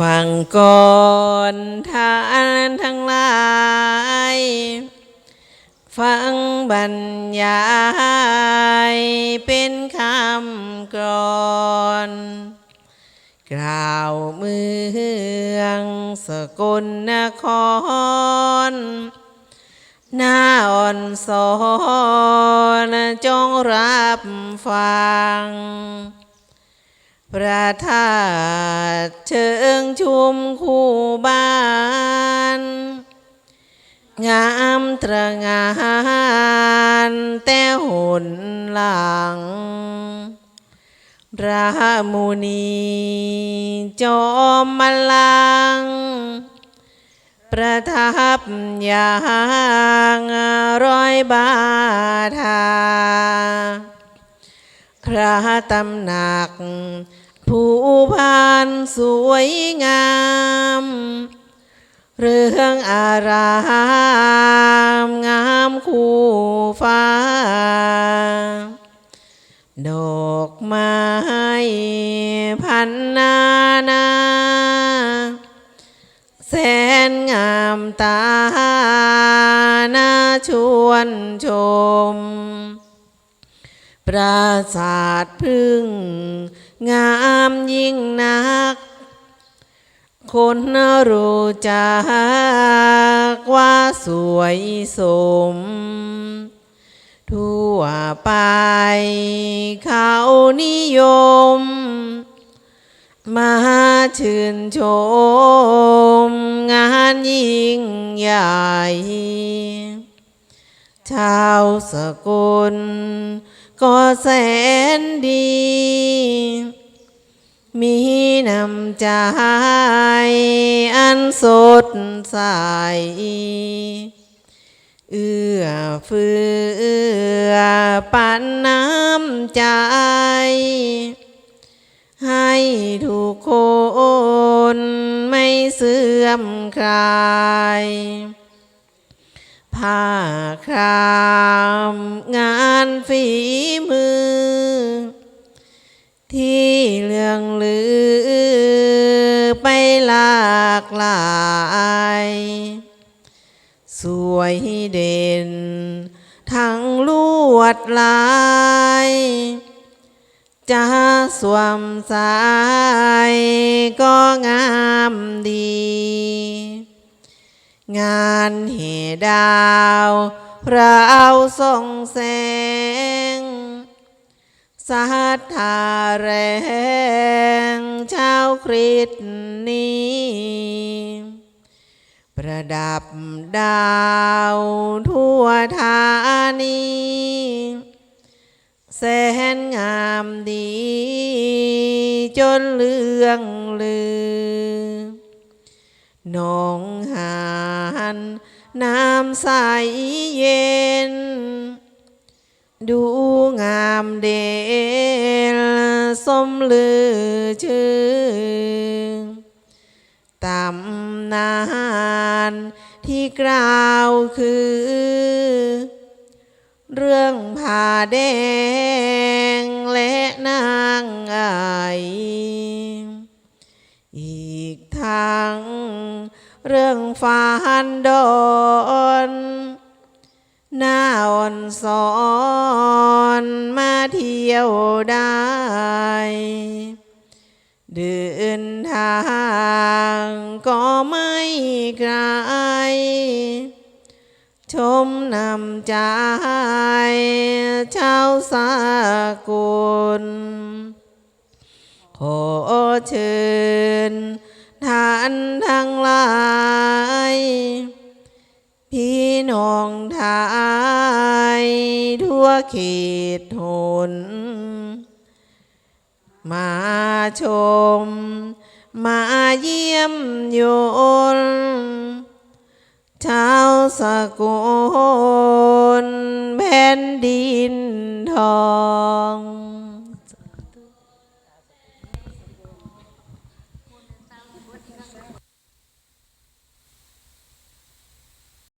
ฟังก่อนท่านทั้งหลาย ฟังบรรยายเป็นคำกรอนกล่าวเมืองสกลนคร หน้าอ่อนสอนจงรับฟัง ประทาดเชิงชุมคู่บ้าน งามตรงานแต่หุ่นหลัง พระมุนีจอมมลัง ประทับย่างร้อยบาทาพระตำหนัก ผู้พานสวยงาม เรื่องอารามงามคู่ฟ้า ดอกไม้พันนานา แสนงามตาน่าชวนชม ปราสาทพึ่ง งามยิ่งนัก คนรู้จักว่าสวยสม ทั่วไปเขานิยม มาชื่นชม งานยิ่งใหญ่ ชาวสกุล ก็แสนดี มีน้ำใจอันสดใส เอื้อเฟื้อปันน้ำใจให้ทุกคนไม่เสื่อมคลาย ผ้าครามงานฝีมือ ที่เรื่องลือไปหลากหลาย สวยเด่น ทั้งลวดลายจะสวมใส่ก็งามดี งานเหดาวเราส่องแสงสัทธาแรงชาวคริสต์นี้ ประดับดาวทั่วธานีแสนงามดี จนเลืองลือหนองหา น้ำใสเย็น ดูงามเด่นสมลือชื่อตำนานที่กล่าวคือ เรื่องผ่าแดงและนางไอ อีกทางเรื่องฟานดอนหน้าอ่อนสอนมาเที่ยวได้ เดินทางก็ไม่ไกลชมนำใจชาวสากล ขอเชิญท่านทั้งหลาย พี่น้องไทยทั่วเขตหน มาชม มาเยี่ยมยนชาวสกุลแผ่นดินทอง